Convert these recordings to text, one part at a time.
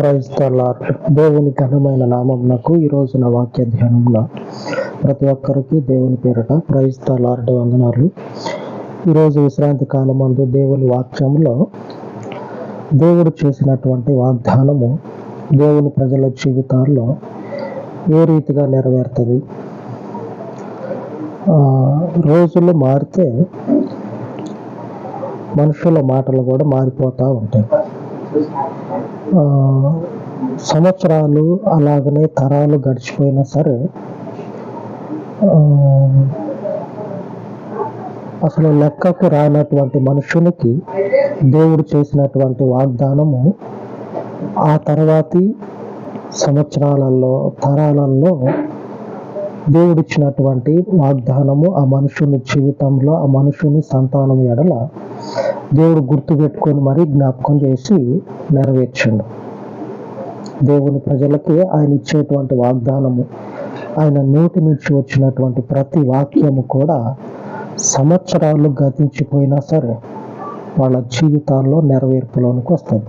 Praise lord దేవుని ఘనమైన నామంనకు ఈ రోజున వాక్య ధ్యానంలో. ప్రతి ఒక్కరికి దేవుని పేరట ప్రైజ్ లార్డ్ వందనాలు. ఈరోజు విశ్రాంతి కాలమందు దేవుని వాక్యంలో దేవుడు చేసినటువంటి వాగ్దానము దేవుని ప్రజల జీవితాల్లో ఏ రీతిగా నెరవేరుతుంది? రోజులు మారితే మనుషుల మాటలు కూడా మారిపోతూ ఉంటాయి. సంవత్సరాలు అలాగనే తరాలు గడిచిపోయినా సరే అసలు లెక్కకు రానటువంటి మనుషునికి దేవుడు చేసినటువంటి వాగ్దానము ఆ తర్వాతి సంవత్సరాలలో తరాలలో దేవుడిచ్చినటువంటి వాగ్దానము ఆ మనుషుని జీవితంలో ఆ మనుషుని సంతానం ఎడల దేవుడు గుర్తు పెట్టుకొని మరీ జ్ఞాపకం చేసి నెరవేర్చండు. దేవుని ప్రజలకి ఆయన ఇచ్చేటువంటి వాగ్దానము ఆయన నోటి నుంచి వచ్చినటువంటి ప్రతి వాక్యము కూడా సంవత్సరాలు గతించిపోయినా సరే వాళ్ళ జీవితాల్లో నెరవేర్పులోనికి వస్తుంది.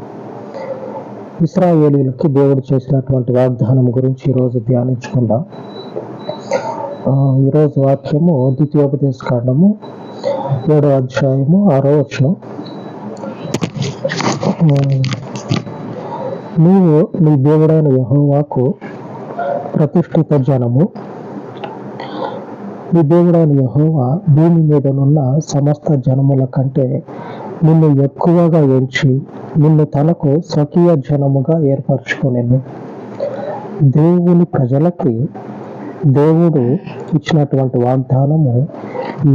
ఇస్రాయేలీలకి దేవుడు చేసినటువంటి వాగ్దానం గురించి ఈరోజు ధ్యానించుకుందాం. ఈరోజు వాక్యము ద్వితీయోపదేశ కాండము ఏడో అధ్యాయము ఆరో వచనం. ఆ, నీవు నీ దేవుడైన యహోవాకు ప్రతిష్ఠిత జనము. నీ దేవుడైన యహోవా భూమి మీదనున్న సమస్త జనముల కంటే నిన్ను ఎక్కువగా ఎంచి నిన్ను తనకు స్వకీయ జనముగా ఏర్పరచుకునేను. దేవుని ప్రజలకి దేవుడు ఇచ్చినటువంటి వాగ్దానము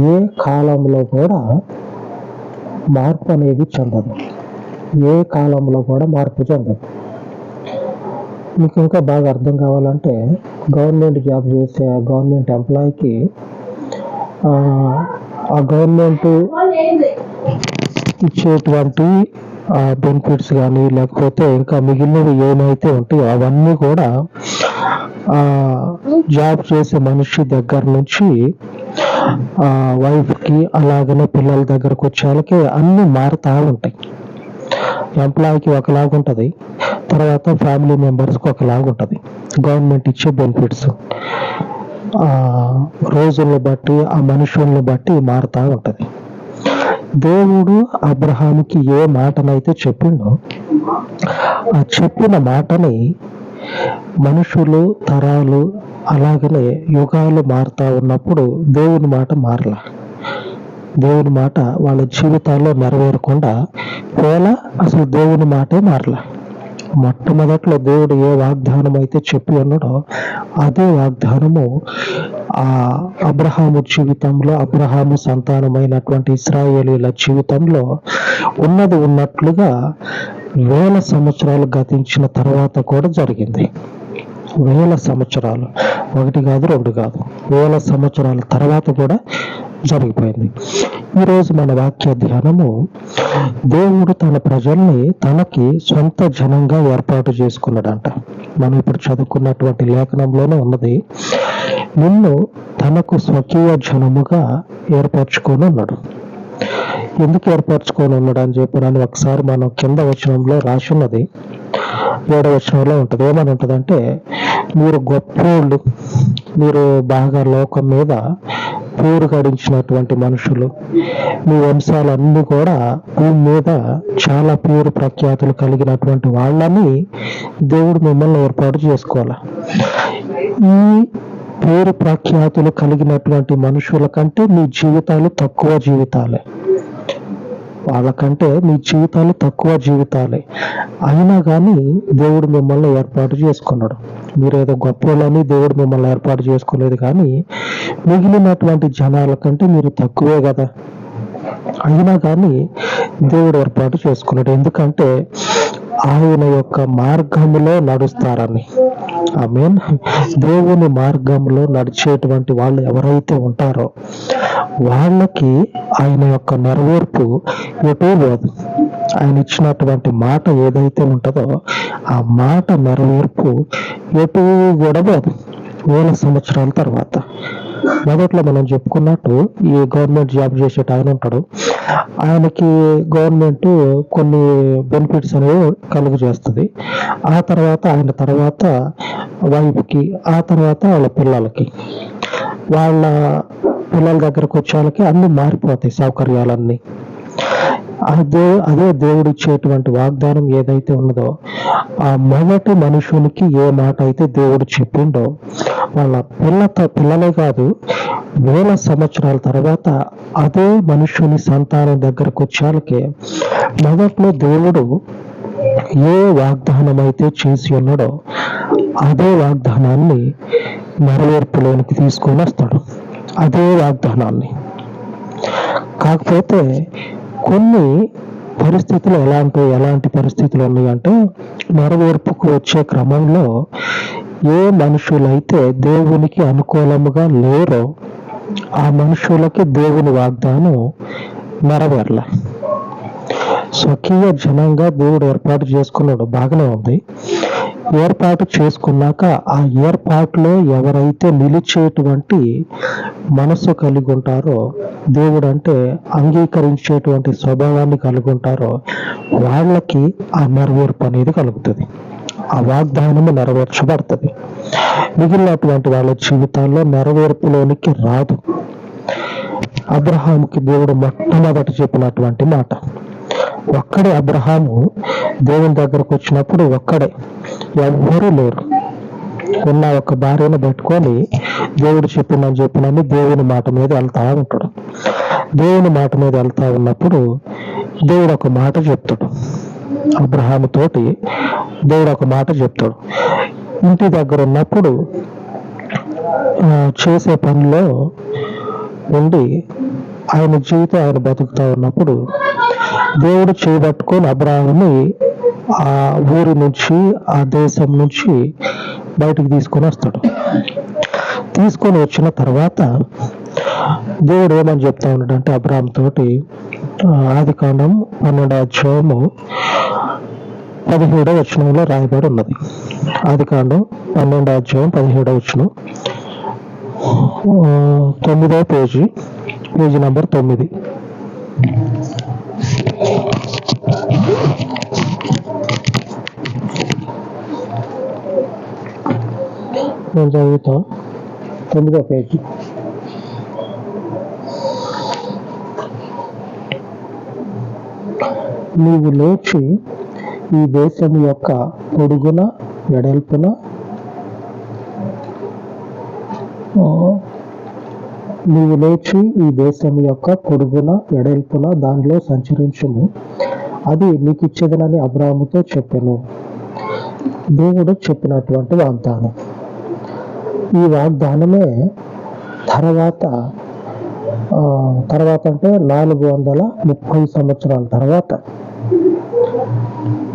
ఏ కాలంలో కూడా మార్పు అనేది చెందదు. ఏ కాలంలో కూడా మార్పు చెందదు. మీకు ఇంకా బాగా అర్థం కావాలంటే గవర్నమెంట్ జాబ్ చేసే ఆ గవర్నమెంట్ ఎంప్లాయీకి ఆ, గవర్నమెంట్ ఇచ్చేటువంటి బెనిఫిట్స్ కానీ లేకపోతే ఇంకా మిగిలినవి ఏమైతే ఉంటాయో అవన్నీ కూడా జాబ్ చేసే మనిషి దగ్గర నుంచి ఆ వైఫ్కి అలాగనే పిల్లల దగ్గరకు వచ్చేళ్ళకి అన్ని మారుతా ఉంటాయి. ఎంప్లాయీకి ఒకలాగా ఉంటుంది తర్వాత ఫ్యామిలీ మెంబర్స్కి ఒకలాగా ఉంటుంది గవర్నమెంట్ ఇచ్చే బెనిఫిట్స్. ఆ రోజుల్ని బట్టి ఆ మనుషుల్ని బట్టి మారుతా ఉంటుంది. దేవుడు అబ్రహాముకి ఏ మాటనైతే చెప్పిండో ఆ చెప్పిన మాటని మనుషులు తరాలు అలాగనే యుగాలు మారుతా ఉన్నప్పుడు దేవుని మాట మారల. దేవుని మాట వాళ్ళ జీవితాల్లో నెరవేరకుండా వేళ అసలు దేవుని మాటే మారల. మొట్టమొదట్లో దేవుడు ఏ వాగ్దానం అయితే చెప్పి ఉన్నాడో అదే వాగ్దానము ఆ అబ్రహాము జీవితంలో అబ్రహాము సంతానమైనటువంటి ఇస్రాయేలీల జీవితంలో ఉన్నది ఉన్నట్లుగా వేల సంవత్సరాలు గతించిన తర్వాత కూడా జరిగింది. వేల సంవత్సరాలు. ఒకటి కాదు రెండు కాదు. వేల సంవత్సరాల తర్వాత కూడా జరిగిపోయింది. ఈరోజు మన వాక్య ధ్యానము దేవుడు తన ప్రజల్ని తనకి సొంత జనంగా ఏర్పాటు చేసుకున్నాడంట. మనం ఇప్పుడు చదువుకున్నటువంటి లేఖనంలోనే ఉన్నది నిన్ను తనకు స్వకీయ జనముగా ఏర్పరచుకొని ఉన్నాడు. ఎందుకు ఏర్పరచుకొని ఉన్నాడు అని చెప్పి ఒకసారి మనం కింద వచనంలో రాసి ఉన్నది. ఏడవ వచనంలో ఉంటుంది. ఏమని ఉంటుందంటే మీరు గొప్పోళ్ళు మీరు బాగా లోకం మీద పేరు గడించినటువంటి మనుషులు మీ వంశాలన్నీ కూడా భూమి మీద చాలా పేరు ప్రఖ్యాతులు కలిగినటువంటి వాళ్ళని దేవుడు మిమ్మల్ని ఏర్పాటు చేసుకోవాలి? ఈ పేరు ప్రఖ్యాతులు కలిగినటువంటి మనుషుల కంటే మీ జీవితాలు తక్కువ జీవితాలే. వాళ్ళకంటే మీ జీవితాలు తక్కువ జీవితాలే. అయినా కానీ దేవుడు మిమ్మల్ని ఏర్పాటు చేసుకున్నాడు. మీరేదో గొప్పలని దేవుడు మిమ్మల్ని ఏర్పాటు చేసుకోలేదు కానీ మిగిలినటువంటి జనాల కంటే మీరు తక్కువే కదా. అయినా కానీ దేవుడు ఏర్పాటు చేసుకున్నాడు. ఎందుకంటే ఆయన యొక్క మార్గములో నడుస్తారని. ఐ మీన్ దేవుని మార్గంలో నడిచేటువంటి వాళ్ళు ఎవరైతే ఉంటారో వాళ్ళకి ఆయన యొక్క నెరవేర్పు ఎటూ పోదు ఆయన ఇచ్చినటువంటి మాట ఏదైతే ఉంటుందో ఆ మాట నెరవేర్పు ఎటూ కూడా పోదు వేల సంవత్సరాల తర్వాత మొదట్లో మనం చెప్పుకున్నట్టు ఈ గవర్నమెంట్ జాబ్ చేసేట ఆయన ఉంటాడు. ఆయనకి గవర్నమెంట్ కొన్ని బెనిఫిట్స్ అనేవి కలుగు చేస్తుంది. ఆ తర్వాత ఆయన తర్వాత వైఫ్కి ఆ తర్వాత వాళ్ళ పిల్లలకి. వాళ్ళ పిల్లల దగ్గరకు వచ్చే వాళ్ళకి అన్ని మారిపోతాయి సౌకర్యాలన్నీ. అదే అదే దేవుడు ఇచ్చేటువంటి వాగ్దానం ఏదైతే ఉన్నదో ఆ మొదటి మనుషునికి ఏ మాట అయితే దేవుడు చెప్పిండో వాళ్ళ పిల్లతో పిల్లలే కాదు వేల సంవత్సరాల తర్వాత అదే మనుషుని సంతానం దగ్గరకు వచ్చాలకే మొదట్లో దేవుడు ఏ వాగ్దానం అయితే చేసి ఉన్నాడో అదే వాగ్దానాన్ని నెరవేర్పులోనికి తీసుకొని వస్తాడు. అదే వాగ్దానాన్ని. కాకపోతే కొన్ని పరిస్థితులు ఎలాంటి ఎలాంటి పరిస్థితులు ఉన్నాయంటే నెరవేర్పుకు వచ్చే క్రమంలో ఏ మనుషులైతే దేవునికి అనుకూలముగా లేరో ఆ మనుషులకి దేవుని వాగ్దానం నెరవేరలే. స్వకీయ జనంగా దేవుడు ఏర్పాటు చేసుకున్నాడు. బాగానే ఉంది. ఏర్పాటు చేసుకున్నాక ఆ ఏర్పాటులో ఎవరైతే నిలిచేటువంటి మనసు కలిగి ఉంటారో దేవుడు అంటే అంగీకరించేటువంటి స్వభావాన్ని కలిగి ఉంటారో వాళ్ళకి ఆ నెరవేర్పు అనేది కలుగుతుంది. ఆ వాగ్దానము నెరవేర్చబడుతుంది. మిగిలినటువంటి వాళ్ళ జీవితాల్లో నెరవేర్పులోనికి రాదు. అబ్రహాంకి దేవుడు మొట్టమొదట చెప్పినటువంటి మాట. ఒక్కడే అబ్రహాము దేవుని దగ్గరకు వచ్చినప్పుడు ఒక్కడే. ఎవ్వరూ లేరు. ఉన్న ఒక భార్యను పెట్టుకొని దేవుడు చెప్పిందని చెప్పినని దేవుని మాట మీద వెళ్తా ఉంటాడు. దేవుని మాట మీద వెళ్తా ఉన్నప్పుడు దేవుడు ఒక మాట చెప్తాడు. అబ్రహాము తోటి దేవుడు ఒక మాట చెప్తాడు. ఇంటి దగ్గర ఉన్నప్పుడు ఆ, చేసే పనిలో ఉండి ఆయన జీవితం ఆయన బతుకుతా ఉన్నప్పుడు దేవుడు చేపట్టుకొని అబ్రాహాముని ఆ ఊరి నుంచి ఆ దేశం నుంచి బయటికి తీసుకొని వస్తాడు. తీసుకొని వచ్చిన తర్వాత దేవుడు ఏమని చెప్తా ఉన్నాడంటే అబ్రాహం తోటి ఆది కాండం పన్నెండో అధ్యాయము పదిహేడో వచనంలో రాయబడి ఉన్నది. ఆది కాండం పన్నెండో అధ్యాయం పదిహేడో వచనం. తొమ్మిదో పేజీ పేజీ నంబర్ తొమ్మిది. నేను చదువుతా. తొమ్మిదో పేజీ. నీవు లేచి ఈ దేశం యొక్క పొడుగున వెడల్పున నీవు లేచి ఈ దేశం యొక్క పొడుగున ఎడల్పున దానిలో సంచరించుము. అది నీకు ఇచ్చేదనని అబ్రాహముతో చెప్పాను. దేవుడు చెప్పినటువంటి వాగ్దానం. ఈ వాగ్దానమే తర్వాత ఆ, తర్వాత అంటే నాలుగు వందల ముప్పై సంవత్సరాల తర్వాత.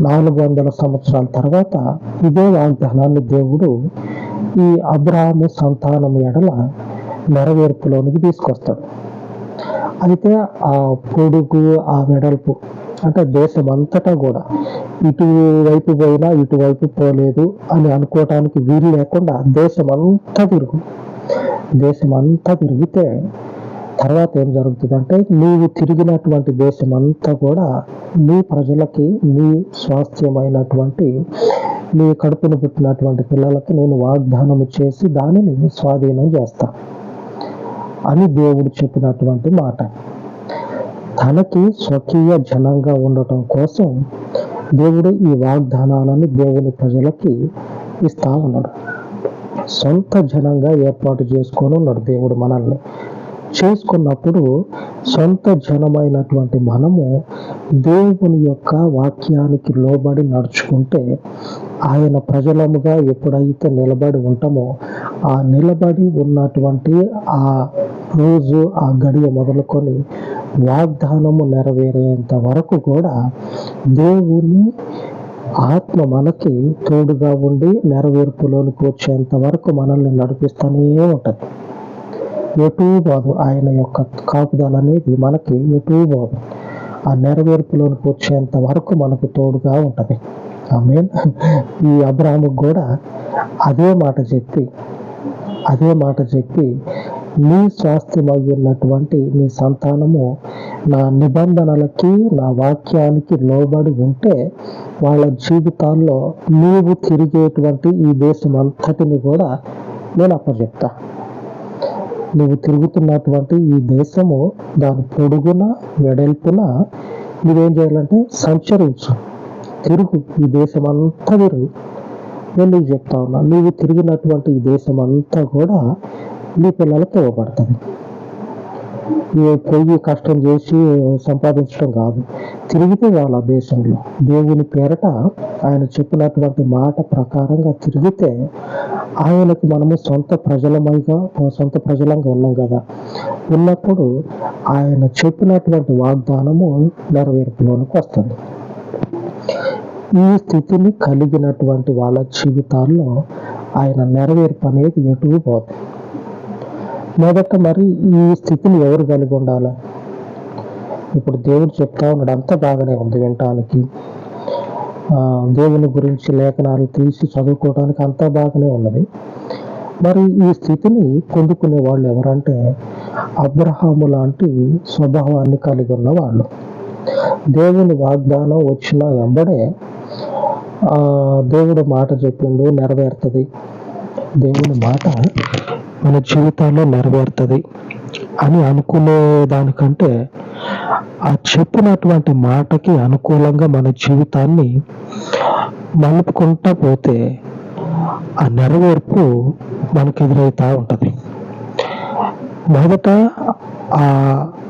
నాలుగు వందల సంవత్సరాల తర్వాత ఇదే వాగ్దానాన్ని దేవుడు ఈ అబ్రాహము సంతానం ఎడల నెరవేర్పులోనికి తీసుకొస్తాడు అయితే ఆ పొడుగు ఆ వెడల్పు అంటే దేశం అంతటా కూడా ఇటువైపు పోయినా ఇటువైపు పోలేదు అని అనుకోవటానికి వీలు లేకుండా దేశం అంతా తిరుగు. దేశం అంతా తిరిగితే తర్వాత ఏం జరుగుతుందంటే నీవు తిరిగినటువంటి దేశం అంతా కూడా నీ ప్రజలకి నీ స్వాస్థ్యమైనటువంటి నీ కడుపును పుట్టినటువంటి పిల్లలకి నేను వాగ్దానం చేసి దానిని స్వాధీనం చేస్తాను అని దేవుడు చెప్పినటువంటి మాట. తనకి స్వకీయ జనంగా ఉండటం కోసం దేవుడు ఈ వాగ్దానాలను దేవుని ప్రజలకి ఇస్తా ఉన్నాడు. సొంత జనంగా ఏర్పాటు చేసుకొని ఉన్నాడు దేవుడు మనల్ని. చేసుకున్నప్పుడు సొంత జనమైనటువంటి మనము దేవుని యొక్క వాక్యానికి లోబడి నడుచుకుంటే ఆయన ప్రజలముగా ఎప్పుడైతే నిలబడి ఉంటామో ఆ నిలబడి ఉన్నటువంటి ఆ రోజు ఆ గడియ మొదలుకొని వాగ్దానము నెరవేరేంత వరకు కూడా దేవుని ఆత్మ మనకి తోడుగా ఉండి నెరవేర్పులోనికి వచ్చేంత వరకు మనల్ని నడిపిస్తూనే ఉంటుంది. ఎటూ బాదు ఆయన యొక్క కాపుదల అనేది మనకి ఎటూ బాదు ఆ నెరవేర్పులోనికి వచ్చేంత వరకు మనకు తోడుగా ఉంటుంది. ఆమె ఈ అబ్రాహ్మకు కూడా అదే మాట చెప్పి అదే మాట చెప్పి నీ స్వాస్థ్యమయ్యున్నటువంటి నీ సంతానము నా నిబంధనలకి నా వాక్యానికి లోబడి ఉంటే వాళ్ళ జీవితాల్లో నీవు తిరిగేటువంటి ఈ దేశం అంతటిని కూడా నేను అప్పచెప్తా. తిరుగుతున్నటువంటి ఈ దేశము దాని పొడుగున వెడల్పున నువ్వేం చేయాలంటే సంచరించు. తిరుగు ఈ దేశం అంతా తిరుగు నేను నీకు చెప్తా ఉన్నా నువ్వు తిరిగినటువంటి ఈ దేశం అంతా కూడా నీ పిల్లలకు ఇవ్వబడుతుంది. పొయ్యి కష్టం చేసి సంపాదించడం కాదు. తిరిగితే వాళ్ళ దేశంలో. దేవుని పేరట ఆయన చెప్పినటువంటి మాట ప్రకారంగా తిరిగితే ఆయనకు మనము సొంత ప్రజలమైగా సొంత ప్రజలంగా ఉన్నాం కదా. ఉన్నప్పుడు ఆయన చెప్పినటువంటి వాగ్దానము నెరవేర్పులోనికి వస్తుంది. ఈ స్థితిని కలిగినటువంటి వాళ్ళ జీవితాల్లో ఆయన నెరవేర్పు అనేది ఎటు పోతుంది? మొదట మరి ఈ స్థితిని ఎవరు కలిగి ఉండాలి? ఇప్పుడు దేవుడు చెప్తా ఉన్నాడు అంతా బాగానే ఉంది వినటానికి. దేవుని గురించి లేఖనాలు తీసి చదువుకోవడానికి అంతా బాగానే ఉన్నది. మరి ఈ స్థితిని పొందుకునే వాళ్ళు ఎవరంటే అబ్రహాము లాంటి స్వభావాన్ని కలిగి ఉన్న వాళ్ళు. దేవుని వాగ్దానం వచ్చిన వెంబడే దేవుడు మాట చెప్పిండు నెరవేరుతుంది. దేవుని మాట మన జీవితాల్లో నెరవేరుతుంది అని అనుకునే దానికంటే ఆ చెప్పినటువంటి మాటకి అనుకూలంగా మన జీవితాన్ని మలుపుకుంటా పోతే ఆ నెరవేర్పు మనకు ఎదురవుతూ ఉంటుంది. మొదట ఆ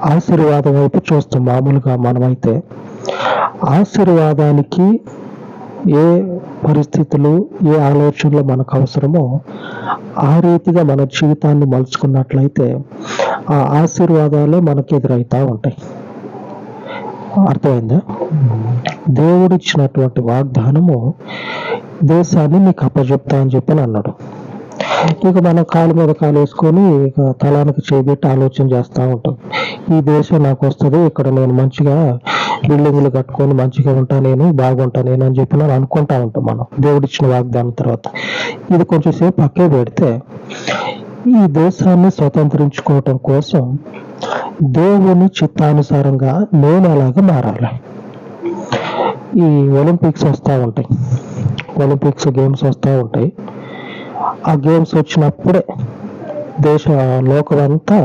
ఆశీర్వాదం వైపు చూస్తాం. మామూలుగా మనమైతే ఆశీర్వాదానికి ఏ పరిస్థితులు ఏ ఆలోచనలు మనకు అవసరమో ఆ రీతిగా మన జీవితాన్ని మలుచుకున్నట్లయితే ఆ ఆశీర్వాదాలే మనకు ఎదురవుతూ ఉంటాయి. అర్థమైందా? దేవుడిచ్చినటువంటి వాగ్దానము దేశాన్ని నీకు అప్పచెప్తా అని చెప్పని అన్నాడు ఇక మనం కాలు మీద కాలు వేసుకొని ఇక తలానికి చేపెట్టి ఆలోచన చేస్తూ ఉంటాం. ఈ దేశం నాకు వస్తుంది ఇక్కడ నేను మంచిగా బిల్డింగ్లు కట్టుకొని మంచిగా ఉంటా నేను బాగుంటా నేను అని చెప్పి నేను అనుకుంటా ఉంటాం మనం. దేవుడిచ్చిన వాగ్దానం తర్వాత. ఇది కొంచెం సేపు పక్కే పెడితే ఈ దేశాన్ని స్వతంత్రించుకోవటం కోసం దేవుని చిత్తానుసారంగా నేను ఎలాగ మారాలి. ఈ ఒలింపిక్స్ వస్తూ ఉంటాయి. ఒలింపిక్స్ గేమ్స్ వస్తూ ఉంటాయి. ఆ గేమ్స్ వచ్చినప్పుడే దేశ లోకమంతా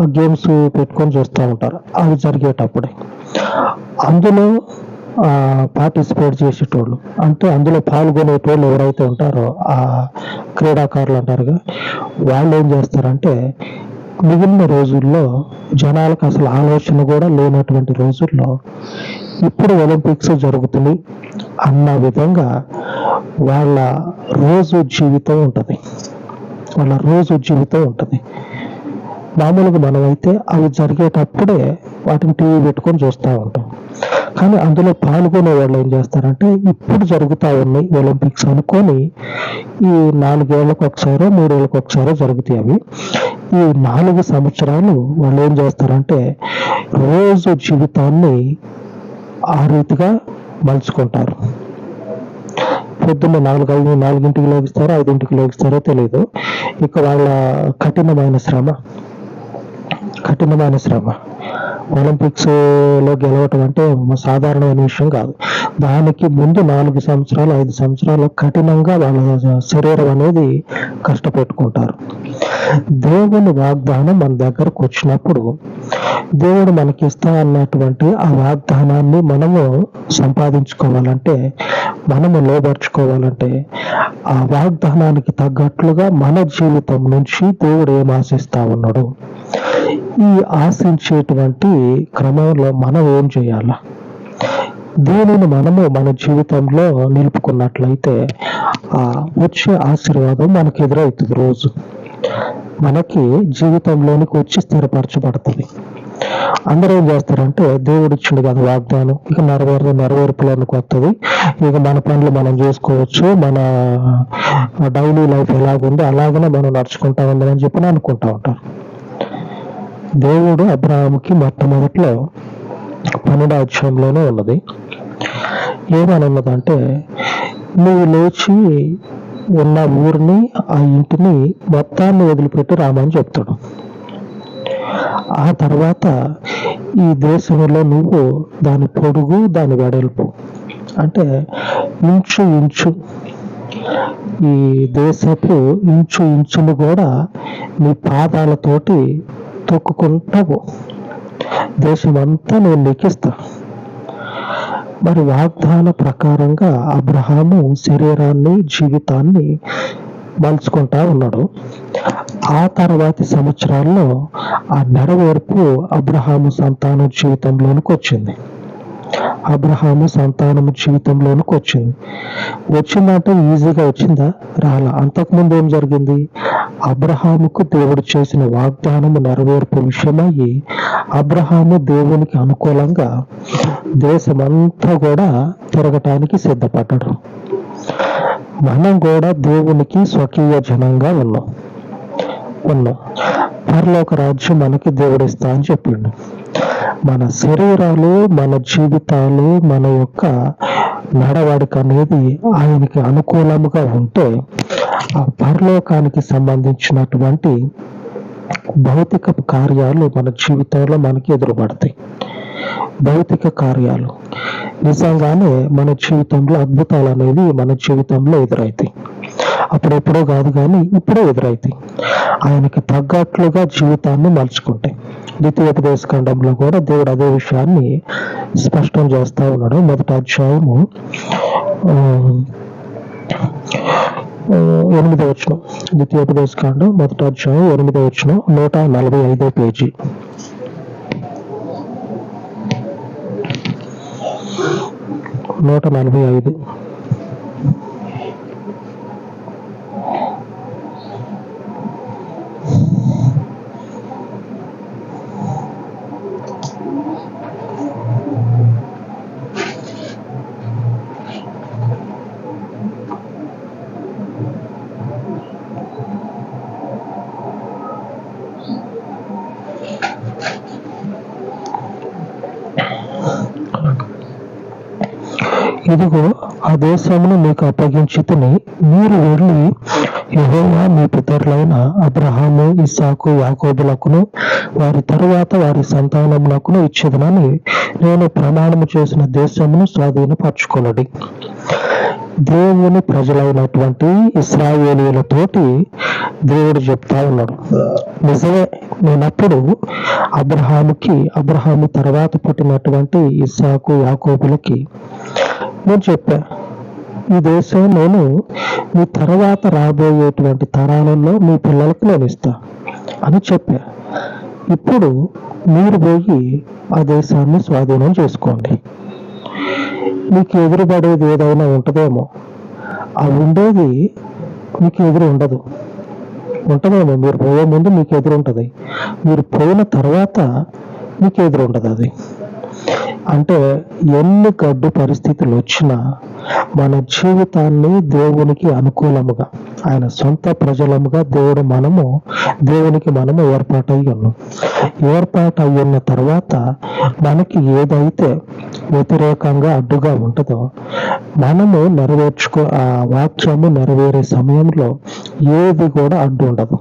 ఆ గేమ్స్ పెట్టుకొని చూస్తూ ఉంటారు. అవి జరిగేటప్పుడే. అందులో పార్టిసిపేట్ చేసేటోళ్ళు అంటే అందులో పాల్గొనేటోళ్ళు ఎవరైతే ఉంటారో ఆ క్రీడాకారులు అంటారుగా వాళ్ళు ఏం చేస్తారంటే మిగిలిన రోజుల్లో జనాలకు అసలు ఆలోచన కూడా లేనటువంటి రోజుల్లో ఇప్పుడు ఒలింపిక్స్ జరుగుతుంది అన్న విధంగా వాళ్ళ రోజు జీవితం ఉంటుంది. వాళ్ళ రోజు జీవితం ఉంటుంది. మామూలుగా మనమైతే అవి జరిగేటప్పుడే వాటిని టీవీ పెట్టుకొని చూస్తూ ఉంటాం. కానీ అందులో పాల్గొనే వాళ్ళు ఏం చేస్తారంటే ఇప్పుడు జరుగుతూ ఉన్నాయి ఒలింపిక్స్ అనుకొని ఈ నాలుగేళ్ళకు ఒకసారో మూడేళ్ళకి ఒకసారో జరుగుతాయి అవి. ఈ నాలుగు సంవత్సరాలు వాళ్ళు ఏం చేస్తారంటే రోజు జీవితాన్ని ఆ రీతిగా మలుచుకుంటారు. పొద్దున్న నాలుగు ఐదు నాలుగింటికి లేగిస్తారో ఐదింటికి లేగిస్తారో తెలియదు ఇక వాళ్ళ కఠినమైన శ్రమ. కఠినమైన శ్రమ. ఒలింపిక్స్లో గెలవటం అంటే సాధారణమైన విషయం కాదు. దానికి ముందు నాలుగు సంవత్సరాలు ఐదు సంవత్సరాలు కఠినంగా వాళ్ళ శరీరం అనేది కష్టపెట్టుకుంటారు. దేవుని వాగ్దానం మన దగ్గరకు వచ్చినప్పుడు దేవుడు మనకిస్తా అన్నటువంటి ఆ వాగ్దానాన్ని మనము సంపాదించుకోవాలంటే మనము లోపరుచుకోవాలంటే ఆ వాగ్దానానికి తగ్గట్లుగా మన జీవితం నుంచి దేవుడు ఏం ఆశిస్తా ఉన్నాడు? ఈ ఆశించేటువంటి క్రమంలో మనం ఏం చేయాలా? దీనిని మనము మన జీవితంలో నిలుపుకున్నట్లయితే ఆ వచ్చే ఆశీర్వాదం మనకు ఎదురవుతుంది రోజు. మనకి జీవితంలోనికి వచ్చి స్థిరపరచబడుతుంది. అందరూ ఏం చేస్తారంటే దేవుడు ఇచ్చిండు కదా వాగ్దానం ఇక నెరవేరు నెరవేర్పులోనికి వస్తుంది ఇక మన పనులు మనం చేసుకోవచ్చు మన డైలీ లైఫ్ ఎలాగుంది అలాగనే మనం నడుచుకుంటా ఉందని చెప్పి అనుకుంటా ఉంటారు. దేవుడు అబ్రాహాముకి మొట్టమొదట్లో పన్నెండు అధ్యాయంలోనే ఉన్నది. ఏమని ఉన్నదంటే నువ్వు లేచి ఉన్న ఊరిని ఆ ఇంటిని మొత్తాన్ని వదిలిపెట్టి రామని చెప్తాడు. ఆ తర్వాత ఈ దేశంలో నువ్వు దాని పొడుగు దాని వెడల్పు అంటే ఇంచు ఇంచు. ఈ దేశపు ఇంచు ఇంచును కూడా నీ పాదాలతోటి తొక్కుకుంటావు. దేశం అంతా నేను లెక్కిస్తాను మరి వాగ్దాన ప్రకారంగా అబ్రహాము శరీరాన్ని జీవితాన్ని మలుచుకుంటా ఉన్నాడు. ఆ తర్వాతి సంవత్సరాల్లో ఆ నెరవేర్పు అబ్రహాము సంతానం జీవితంలోనికి వచ్చింది. అబ్రహాము సంతానము జీవితంలోనికి వచ్చింది. వచ్చిందంటే ఈజీగా వచ్చిందా? రాలా. అంతకుముందు ఏం జరిగింది? అబ్రహాముకు దేవుడు చేసిన వాగ్దానము నెరవేర్పు విషయమయ్యి అబ్రహాము దేవునికి అనుకూలంగా దేశమంతా కూడా తిరగటానికి సిద్ధపడ్డాడు. మనం కూడా దేవునికి స్వకీయ జనంగా ఉన్నాం. ఉన్నాం. పరలోక రాజ్యం మనకి దేవుడు ఇస్తా అని చెప్పిండు. మన శరీరాలు మన జీవితాలు మన యొక్క నడవడిక అనేది ఆయనకి అనుకూలముగా ఉంటే ఆ పరలోకానికి సంబంధించినటువంటి భౌతిక కార్యాలు మన జీవితంలో మనకి ఎదురుపడతాయి. భౌతిక కార్యాలు. నిజంగానే మన జీవితంలో అద్భుతాలు అనేవి మన జీవితంలో ఎదురవుతాయి. అప్పుడెప్పుడో కాదు కానీ ఇప్పుడే ఎదురవుతాయి ఆయనకి తగ్గట్లుగా జీవితాన్ని మలుచుకుంటాయి ద్వితీయోపదేశ ఖండంలో కూడా దేవుడు అదే విషయాన్ని స్పష్టం చేస్తా ఉన్నాడు. మొదటి అధ్యాయము ఎనిమిదో వచ్చిన ద్వితీయోపదేశ కాండం మొదటి అధ్యాయం ఎనిమిదో వచ్చిన నూట నలభై ఐదో పేజీ. నూట నలభై ఐదు. ఇదిగో ఆ దేశమును మీకు అప్పగించి మీరు వెళ్ళి యహోవా మీ పితరులైన అబ్రహాము ఇస్సాకు యాకోబులకును వారి తరువాత వారి సంతానములకును ఇచ్చేదనని నేను ప్రమాణము చేసిన దేశమును స్వాధీనపరచుకొనడి. దేవుని ప్రజలైనటువంటి ఇస్రాయేలీలతోటి దేవుడు చెప్తా ఉన్నాడు. నిజమే నేనప్పుడు అబ్రహాముకి అబ్రహాము తర్వాత పుట్టినటువంటి ఇస్సాకు యాకోబులకి నేను చెప్పా. ఈ దేశం నేను మీ తర్వాత రాబోయేటువంటి తరాలలో మీ పిల్లలకు నేను ఇస్తా అని చెప్పా. ఇప్పుడు మీరు పోయి ఆ దేశాన్ని స్వాధీనం చేసుకోండి. మీకు ఎదురుపడేది ఏదైనా ఉంటుందేమో ఆ ఉండేది మీకు ఎదురు ఉండదు. ఉంటుందేమో మీరు పోయే ముందు మీకు ఎదురు ఉంటుంది. మీరు పోయిన తర్వాత మీకు ఎదురు ఉండదు అది. అంటే ఎన్ని గడ్డు పరిస్థితులు వచ్చినా మన జీవితాన్ని దేవునికి అనుకూలముగా ఆయన సొంత ప్రజలముగా దేవుడు మనము దేవునికి మనము ఏర్పాటై ఉన్నాం. ఏర్పాటు అయ్యున్న తర్వాత మనకి ఏదైతే వ్యతిరేకంగా అడ్డుగా ఉంటుందో మనము నెరవేర్చుకో ఆ వాక్యము నెరవేరే సమయంలో ఏది కూడా అడ్డు ఉండదు.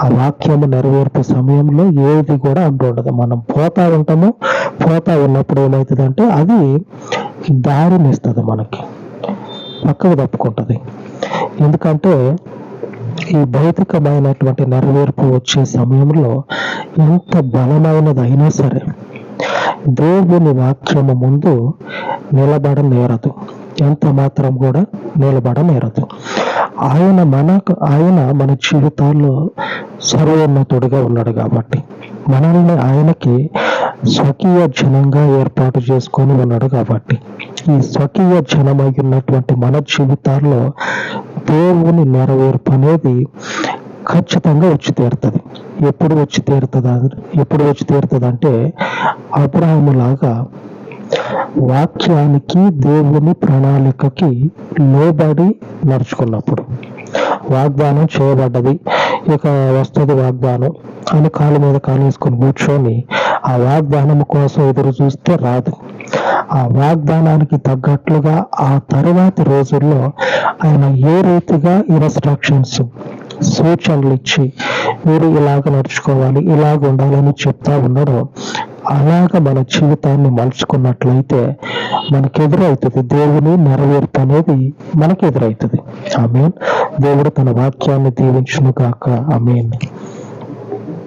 ఆ వాక్యము నెరవేర్పు సమయంలో ఏది కూడా అంటుండదు ఉండదు. మనం పోతా ఉంటాము పోతా ఉన్నప్పుడు ఏమవుతుందంటే అది దారిని ఇస్తుంది మనకి. పక్కకు తప్పుకుంటుంది. ఎందుకంటే ఈ భౌతికమైనటువంటి నెరవేర్పు వచ్చే సమయంలో ఎంత బలమైనది అయినా సరే దేవుని వాక్యము ముందు నిలబడనేరదు. ఎంత మాత్రం కూడా నిలబడనేరదు. ఆయన మనకు ఆయన మన జీవితాల్లో సర్వోన్నతుడిగా ఉన్నాడు కాబట్టి మనల్ని ఆయనకి స్వకీయ జనంగా ఏర్పాటు చేసుకొని ఉన్నాడు కాబట్టి ఈ స్వకీయ జనమై ఉన్నటువంటి మన జీవితాల్లో దేవుని నెరవేర్పు అనేది ఖచ్చితంగా వచ్చి తీరుతుంది. ఎప్పుడు వచ్చి తీరుతుంది? ఎప్పుడు వచ్చి తీరుతుంది అంటే అబ్రహము లాగా వాక్యానికి దేవుని ప్రణాళికకి లోబడి నడుచుకున్నప్పుడు. వాగ్దానం చేయబడ్డది. ఇక వస్తుంది వాగ్దానం. అని కాలు మీద కాలు వేసుకొని కూర్చొని ఆ వాగ్దానం కోసం ఎదురు చూస్తే రాదు. ఆ వాగ్దానానికి తగ్గట్లుగా ఆ తరువాతి రోజుల్లో ఆయన ఏ రీతిగా ఇన్స్ట్రక్షన్స్ సూచనలు ఇచ్చి మీరు ఇలాగ నడుచుకోవాలి ఇలాగ ఉండాలని చెప్తా ఉన్నాడో అలాగ మన జీవితాన్ని మలుచుకున్నట్లయితే మనకు ఎదురవుతుంది దేవుని నెరవేర్పు అనేది మనకు ఎదురవుతుంది ఆమెన్. దేవుడు తన వాక్యాన్ని దీవించును కాక ఆమెన్.